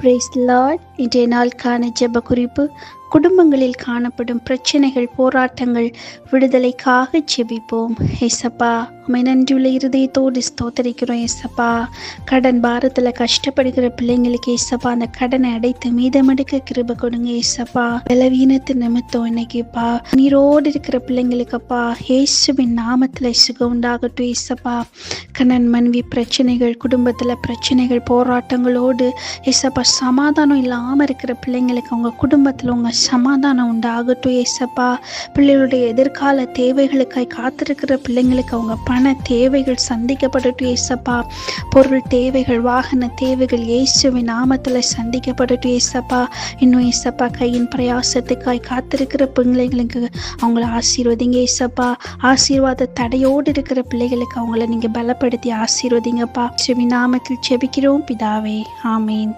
Price Lord இன்றைய நாளுக்கான ஜெப குறிப்பு குடும்பங்களில் காணப்படும் பிரச்சனைகள் போராட்டங்கள் விடுதலைக்காக செபிப்போம். ஏசப்பா உமை நன்றியுள்ள இருதயத்தோடு ஸ்தோத்தரிக்கிறோம் ஏசப்பா. கடன் பாரத்தில் கஷ்டப்படுகிற பிள்ளைங்களுக்கு ஏசப்பா அந்த கடனை அடைத்து மீதமெடுக்க கிருப கொடுங்க ஏசப்பா. பலவீனத்து நிமித்தம் இன்னைக்குப்பா. நீரோடு இருக்கிற பிள்ளைங்களுக்குப்பா இயேசுவின் நாமத்தில் சுகம் உண்டாகட்டும் ஏசப்பா. கணன் மனைவி பிரச்சனைகள் குடும்பத்தில் பிரச்சனைகள் போராட்டங்களோடு ஏசப்பா சமாதானம் இல்லாமல் இருக்கிற பிள்ளைங்களுக்கு அவங்க குடும்பத்தில் உங்கள் சமாதானம் உண்டாகட்டும் ஏசப்பா. பிள்ளைகளுடைய எதிர்கால தேவைகளுக்காய் காத்திருக்கிற பிள்ளைங்களுக்கு அவங்க பண தேவைகள் சந்திக்கப்படட்டும் ஏசப்பா. பொருள் தேவைகள் வாகன தேவைகள் இயேசுவின் நாமத்தில் சந்திக்கப்படட்டும் ஏசப்பா. இன்னும் ஏசப்பா கையின் பிரயாசத்துக்காய் காத்திருக்கிற பிள்ளைங்களுக்கு அவங்கள ஆசீர்வதிங்க ஏசப்பா. ஆசீர்வாத தடையோடு இருக்கிற பிள்ளைகளுக்கு அவங்கள நீங்கள் பலப்படுத்தி ஆசீர்வதிங்கப்பா. செவி நாமத்தில் செபிக்கிறோம் பிதாவே. ஆமீன்.